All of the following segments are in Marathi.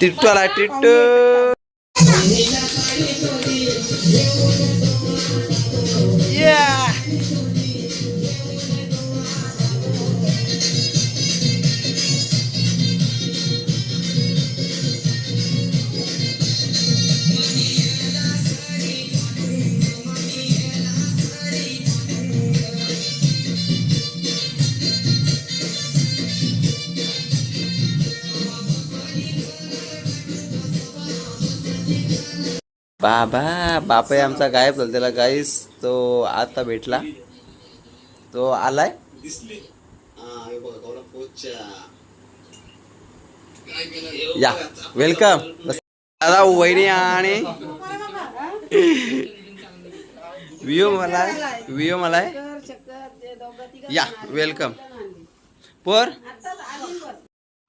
টিট্টু আলা টিট্টু बाबा बाप आहे आमचा गायब झाला. त्याला गाईस तो आता भेटला. तो आलाय. या वेलकम दादा वहिनी आणि वियो मला वियो मला या वेलकम पर.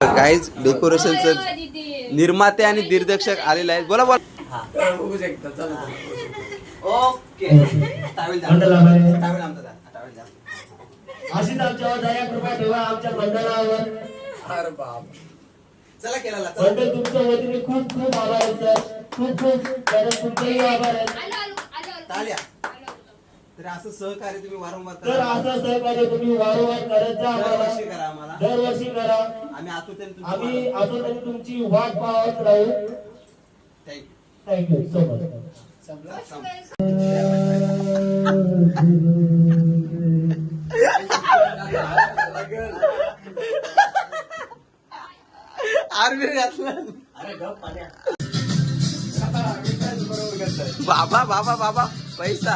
गाईज डेकोरेशनचं निर्माते आणि दिग्दर्शक आलेले आहेत. बोला बोला. ओके. अशीच आमच्यावर दया कृपा ठेवा आमच्या मंडळावर. चला केला मंडळ तुमच्या वतीने खूप खूप आभार आहे सर. खूप खूप खरंच तुमचेही आभार आहे ताल्या. तर असं सहकार्य तुम्ही वारंवार तर करा असं सहकार्य तुम्ही वारंवार करत जा दरवर्षी आम्हाला. करा आम्हाला. दरवर्षी करा. आम्ही आतुरतेने आम्ही अजून तुमची वाट पाहत राहू. Thank you thank you so much army घातलं बाबा बाबा बाबा पैसा.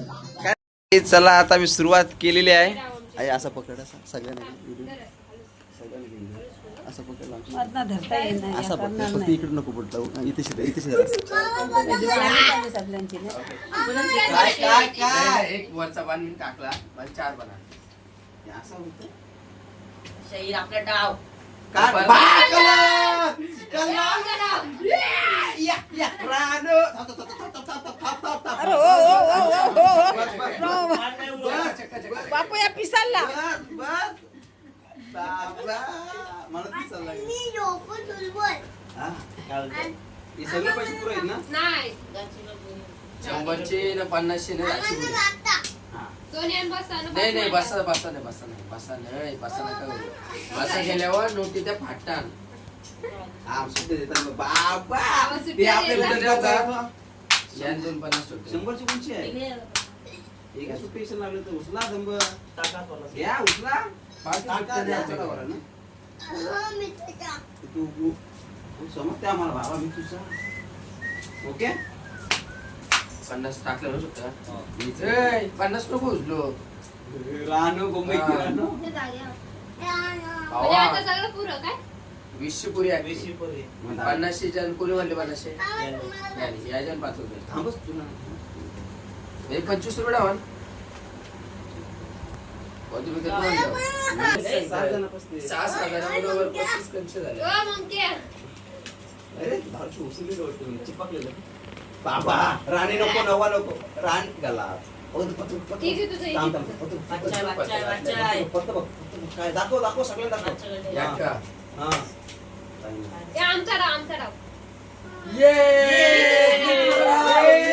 चला आता मी सुरुवात केलेली आहे. आई असं पकड असं. सगळ्यांना. असं पकड फक्त इकडे नको पडलं इथे इथे एक वरचा मी टाकला मला चार बना असं होतं शहीर आपला डाव. रानो. थांब, थांब, थांब, थांब, थांब, थांब, थांब, थांब. अरे, ओ, ओ, ओ, ओ, ओ, ओ. बस, बस, बस. बस, बापू या पिसालला बस, बस. बाबा. मला ती सल्ला आहे. हा? काय बोलतो? हे सगळे पैसे पुरे आहेत ना शंभरचे ना पन्नासशे नाही एकशे पुढे. हा. नाही नाही बसा बसा नाही बसा नाही बसा नाही बसा नका करू. बसा गेल्यावर नोटी त्या फाटतात हा, सुट्टे देतात मग. बाबा देतात. या दोन पन्नास. शंभरची कोणची आहे एक सुट्टी लागलं तर उचला दंब घ्या उचला. तू तू- तू समजते आम्हाला बाबा मी तुझा. ओके? पन्नास टाकलं पन्नास नको उचलो. रानू मुंबई हा. रानू. म्हणजे आता सगळं पुरं काय? वीसशे पुरी पन्नासशे जण कोणी म्हणले पन्नासशे? या जण पाच रुपये. थांबच तुला. हे पंचवीस रुपये डावन. बाबा राणी नको नवा नको. रान बघ. काय दाखव दाखव सगळ्यांना दाखव? हा. आमचा आमचा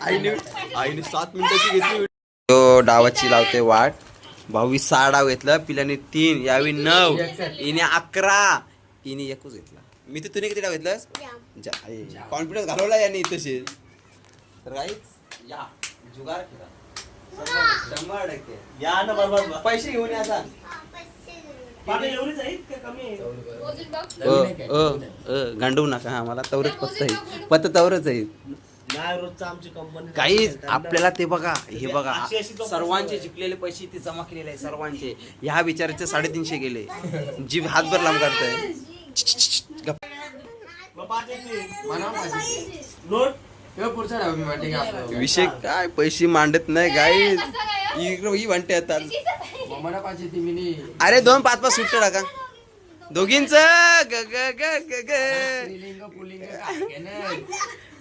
आईने आईने सात मिनिटाची घेतली. तो डावाची लावते वाट. भावी सहा डाव घेतला पिल्याने तीन यावी नऊ हिने अकरा. हिने एकच घेतला. मी तर तुने किती डाव घेतलास? कॉन्फिडन्स घालवला याने तसे तर काहीच या. जुगार केला शंभर टक्के. या ना बरोबर. पैसे घेऊन या गांडवू नका हा मला तवरच पत्ता आहे पत्ता तवरच आहे नाही रोजचं आमची कंपनी काहीच आपल्याला ते बघा हे बघा. सर्वांचे जिंकलेले पैसे ते जमा केलेले आहे सर्वांचे. ह्या विचाराचे साडेतीनशे गेले. जीव हातभर लांब काढताय हे विषय काय? पैसे मांडत नाही गाई इकडं ही म्हणते आता अरे दोन पाच पाच सुट्टे टाका दोघींच ग ग ग ग ग?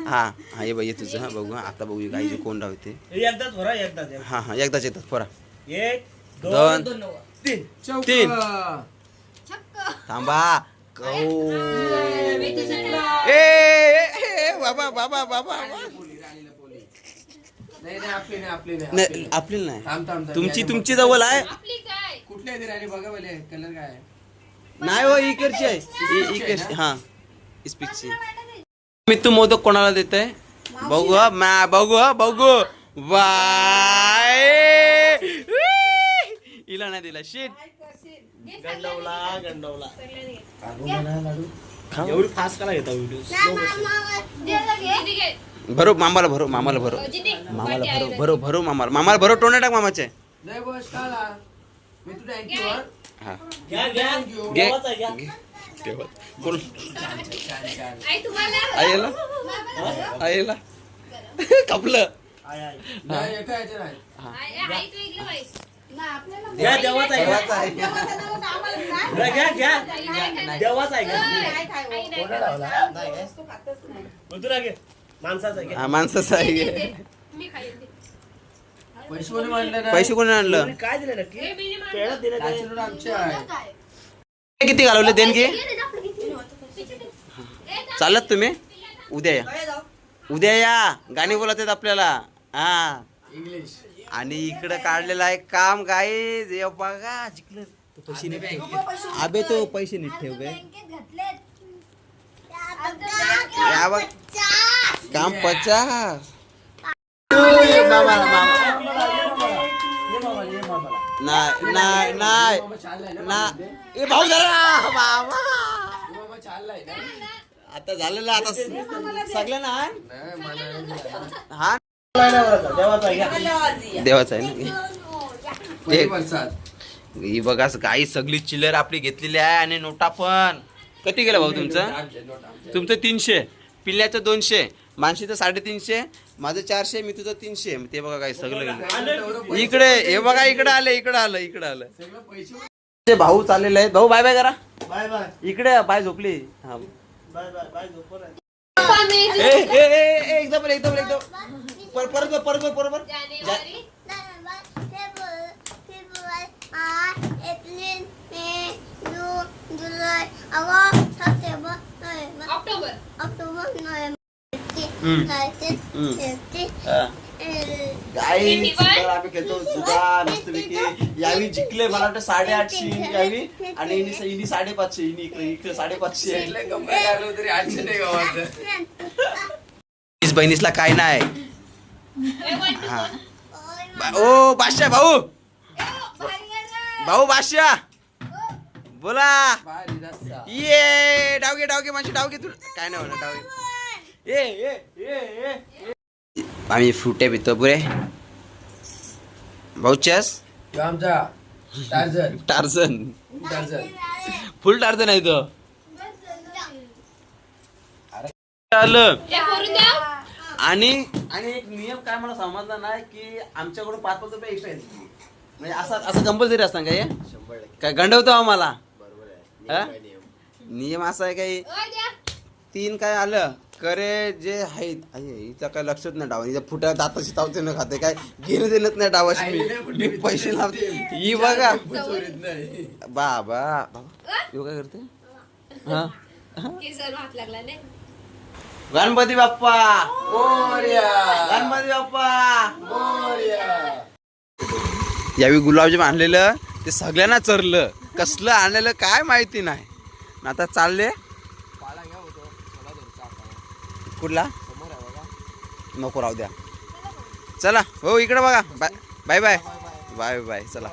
हा हा ये बाई ये तुझं हा बघू हा. आता बघू गाईचे कोण राहते हा हा एकदाच येतात पोरा एक दोन तीन. थांबा कौ ए ए, ए, बाबा बाबा बाबा. नाही नाही आपली नाही आपली नाही नाही आपली नाही. आपली नाही. थांब थांब थांब. तुमची तुमची जवळ आहे. कुठली आहे ती राणी? बघा बले कलर काय आहे? नाही हो इकडची आहे. इ- इकडची हा. इस्पिकची मी तू मोदक कोणाला देत आहे बघू हा, मा बघू हा, बघू. बाय हिला नाही दिला शेट गंडवला गंडवला. खाऊ. एवढी फास्ट करा घेता व्हिडिओ? भरो मामाला भरो मामाला भरो. मामाला भरो आहे. भरो भरो मामाला. मामाला भरो टोने टाक मामाचे. हा. हा. आईला कापलं घ्या देवाचा आहे. घ्या. घ्या घ्या. देवाचा आहे. घे माणसाचा घे हा माणसाचं आहे. दे, दे. मी खाईन ते. पैसे कोणी मांडले ना? पैसे कोणी आणलं? कोणी काय दिलं नक्की. पेढा दिला आमचे आहे. किती घालवले देणगी. चालत तुम्ही? उद्या या. उद्या या. गाणी बोलत आहेत आपल्याला. हा. इंग्लिश. आणि इकडं काढलेलं आहे काम काय जे बघा जिकलं तो पैसे नीट ठेव अबे तो पैसे नीट ठेव गे. या बघ. काम पचास. नाही नाही नाही. ना ए भाऊ जरा बाबा आता झालेलं आता सगळं ना? हा? देवाचा घ्या देवाचा आहे ना ही बघा काही सगळी चिल्लर आपली घेतलेली आहे आणि नोटा पण. किती गेला भाऊ तुमचं. तुमचं तीनशे पिल्ल्याचं दोनशे मानशीचं साडेतीनशे माझं चारशे मी तुझं तीनशे. ते बघा काय सगळं इकडे हे बघा इकडे आलं इकडे आलं इकडे आलं. सगळं पैसे ते भाऊ चाललेले आहेत. भाऊ बाय बाय करा. Bye bye. इकडे बाय झोपली. हा. बाय बाय बाय झोपून आहे. मी पर- परत बोल, परत बोल, परत. जानेवारी. ऑक्टोबर. हा. काय 21? सुद्धा आम्ही खेळतो सुद्धा मस्तपैकी. यावी जिंकले मला वाटतं साडेआठशे यावी आणि इनी इनी साडेपाचशे इनी इकडे इकडे साडेपाचशे. तरी आठशे नाही गावात बहिणीसला काय नाही. हा. ओ बादशाह भाऊ. भाऊ बादशाह. बोला. ये डावगे डावगे माझी डावगे तू काय नाही म्हणा डावगे? ए ए ए ए आम्ही फ्रुटे पितो पुरे. भाऊ चेस? आमचा Tarzan Tarzan Tarzan full Tarzan आहे तो. आलं. आणि आणि एक नियम काय मला समजला नाही की आमच्याकडून पाच पाच रुपये एक्स्ट्रा येतील म्हणजे असं असं कंपल्सरी असतं काय हे? शंभर टक्के. काय गंडवतो आम्हाला? बरोबर आहे. हा? नियम आहे, नियम. नियम असा आहे काही. तीन काय आलं? करे जे आहेत आहे, हिचं काय लक्षच नाही डावा. हिच्या फुट्या दाताशी तावते न खाते. काय घेणं देणंच नाही डावाशी मी मी पैसे लावते. ही बघा. चोरीत नाही. बाबा बाबा. यो काय करते? हा? केसाला हात लागला नाही गणपती बाप्पा. मोरया. गणपती बाप्पा. मोरया. यावेळी गुलाबजाम आणलेलं ते सगळ्यांना चरलं. कसलं आणलेलं काय माहिती नाही. आता चालले. कुठला? नको राहू द्या. चला हो इकडे बघा. Bye bye bye. Bye bye चला.